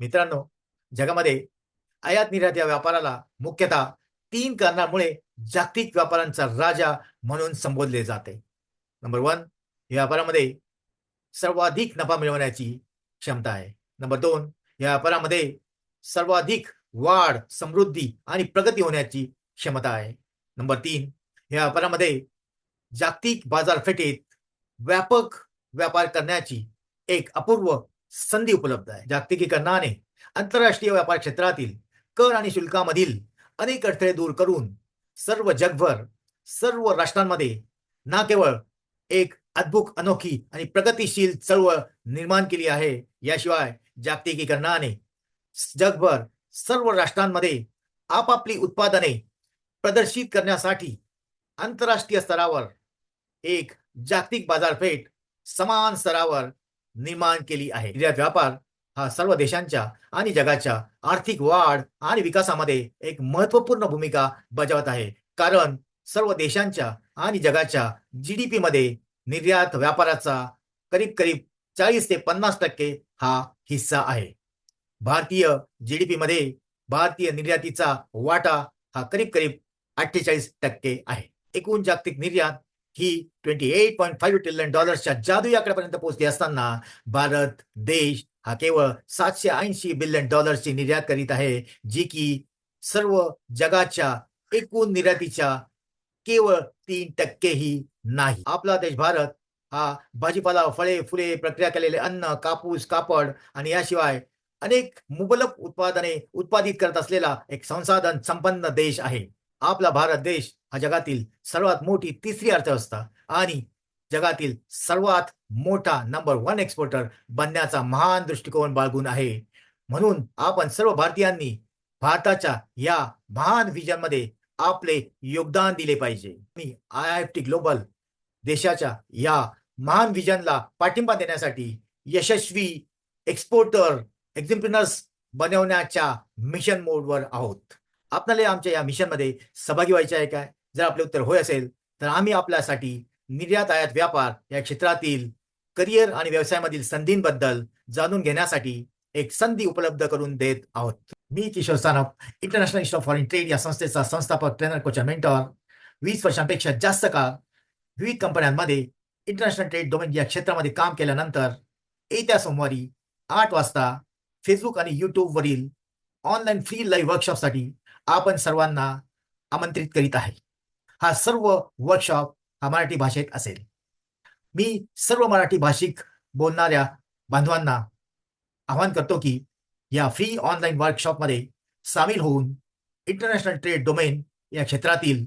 मित्रांनो जगामध्ये आयात निर्यात या व्यापाराला मुख्यतः तीन कारणामुळे जागतिक व्यापारांचा राजा म्हणून संबोधले जाते. नंबर वन या व्यापारामध्ये सर्वाधिक नफा मिळवण्याची क्षमता आहे. नंबर दोन या व्यापारामध्ये सर्वाधिक वाढ समृद्धी आणि प्रगती होण्याची क्षमता आहे. नंबर तीन या व्यापारामध्ये जागतिक बाजारपेठेत व्यापक व्यापार करण्याची एक अपूर्व संधी उपलब्ध आहे. जागतिकीकरणाने आंतरराष्ट्रीय व्यापार क्षेत्रातील कर आणि शुल्कामधील अनेक अडथळे दूर करून सर्व जगभर सर्व राष्ट्रांमध्ये ना केवळ एक अद्भुत अनोखी आणि प्रगतिशील चळवळ निर्माण केली आहे. याशिवाय जागतिकीकरणाने जगभर सर्व राष्ट्रांमध्ये आपापली उत्पादने प्रदर्शित करण्यासाठी आंतरराष्ट्रीय स्तरावर एक जागतिक बाजारपेठ समान स्तरावर निर्माण केली आहे. निर्यात व्यापार हा सर्व देशांच्या आणि जगाच्या आर्थिक वाढ आणि विकासामध्ये एक महत्त्वपूर्ण भूमिका बजावत आहे. कारण सर्व देशांच्या आणि जगाच्या जीडीपी मध्ये निर्यात व्यापाराचा करीब करीब चाळीस ते पन्नास टक्के हा हिस्सा आहे. भारतीय जीडीपी मध्ये भारतीय निर्यातीचा वाटा हा करीब करीब अठ्ठेचाळीस टक्के आहे. एकूण जागतिक निर्यात ही twenty eight point five trillion डॉलर्सच्या जादू आकड्यापर्यंत पोहोचली असताना भारत देश हा केवळ सातशे ऐंशी बिलियन डॉलर्सची निर्यात करीत आहे जी की सर्व जगाच्या एकूण निर्यातीच्या केवळ तीन टक्केही नाही. आपला देश भारत हा भाजीपाला फळे फुले प्रक्रिया केलेले अन्न कापूस कापड आणि याशिवाय अनेक मुबलक उत्पादने उत्पादित करत असलेला एक संसाधन संपन्न देश आहे. आपला भारत देश हा जगातील सर्वात मोठी तिसरी अर्थव्यवस्था आणि जगातील सर्वात मोठा नंबर वन एक्सपोर्टर बनण्याचा महान दृष्टिकोन बाळगून आहे. म्हणून आपण सर्व भारतीयांनी भारताच्या या महान विजनमध्ये आपले योगदान दिले पाहिजे. मी आय आय टी ग्लोबल देशाच्या या महान विजनला पाठिंबा देण्यासाठी यशस्वी एक्सपोर्टर एक्झिम्प्रिनर्स बनवण्याच्या मिशन मोडवर आहोत. आपल्याला आमच्या या मिशनमध्ये सहभागी व्हायचे आहे काय? जर आपले उत्तर होय असेल तर आम्ही आपल्यासाठी निर्यात आयात व्यापार या क्षेत्रातील करिअर आणि व्यवसायामधील संधींबद्दल जाणून घेण्यासाठी एक संधी उपलब्ध करून देत आहोत. मी Kishor Sanap international institute foreign trade या संस्थेचा संस्थापक ट्रेनर कोच मेंटॉर वीस वर्षांपेक्षा जास्त काळ विविध कंपन्यांमध्ये इंटरनॅशनल ट्रेड डोमेन या क्षेत्रामध्ये काम केल्यानंतर येत्या सोमवारी आठ वाजता फेसबुक आणि युट्यूबवरील ऑनलाईन फ्री लाईव्ह वर्कशॉपसाठी आपण सर्वांना आमंत्रित करीत आहे. हा सर्व वर्कशॉप हा मराठी भाषेत असेल. मी सर्व मराठी भाषिक बोलणाऱ्या बांधवांना आवाहन करतो की या फ्री ऑनलाईन वर्कशॉपमध्ये सामील होऊन इंटरनॅशनल ट्रेड डोमेन या क्षेत्रातील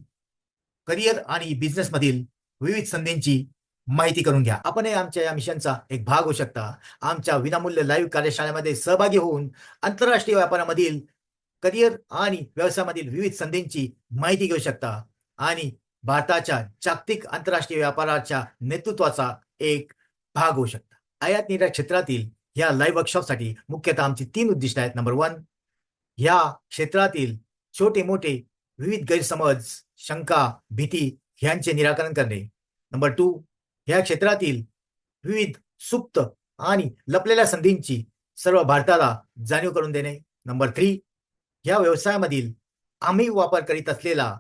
करिअर आणि बिझनेसमधील विविध संधींची माहिती करून घ्या. आपण आमच्या या मिशनचा एक भाग होऊ शकता. आमच्या विनामूल्य लाईव्ह कार्यशाळेमध्ये सहभागी होऊन आंतरराष्ट्रीय व्यापारामधील करिअर आणि व्यवसायामधील विविध संधींची माहिती घेऊ शकता. आणि भारताच्या जागतिक आंतरराष्ट्रीय व्यापाराच्या नेतृत्वाचा एक भाग होऊ शकता. आयात निर्यात क्षेत्रातील या लाईव्ह वर्कशॉपसाठी मुख्यतः आमची तीन उद्दिष्ट आहेत. नंबर वन या क्षेत्रातील छोटे मोठे विविध गैरसमज शंका भीती ह्यांचे निराकरण करणे. नंबर टू या क्षेत्रातील विविध सुप्त आणि लपलेल्या संधींची सर्व भारताला जाणीव करून देणे. नंबर थ्री या व्यवसायामधील आम्ही वापर करीत असलेला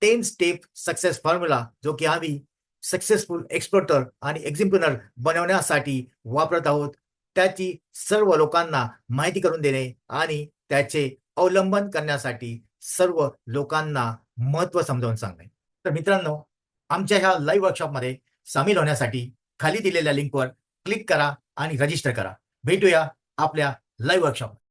टेन स्टेप सक्सेस फॉर्म्युला जो की आम्ही सक्सेसफुल एक्सपोर्टर आणि एक्झिम्प्युनर बनवण्यासाठी वापरत आहोत त्याची सर्व लोकांना माहिती करून देणे आणि त्याचे अवलंबन करण्यासाठी सर्व लोकांना महत्त्व समजावून सांगणे. तर मित्रांनो आमच्या ह्या लाईव्ह वर्कशॉपमध्ये सामील होण्यासाठी खाली दिलेल्या लिंकवर क्लिक करा आणि रजिस्टर करा. भेटूया आपल्या लाईव्ह वर्कशॉप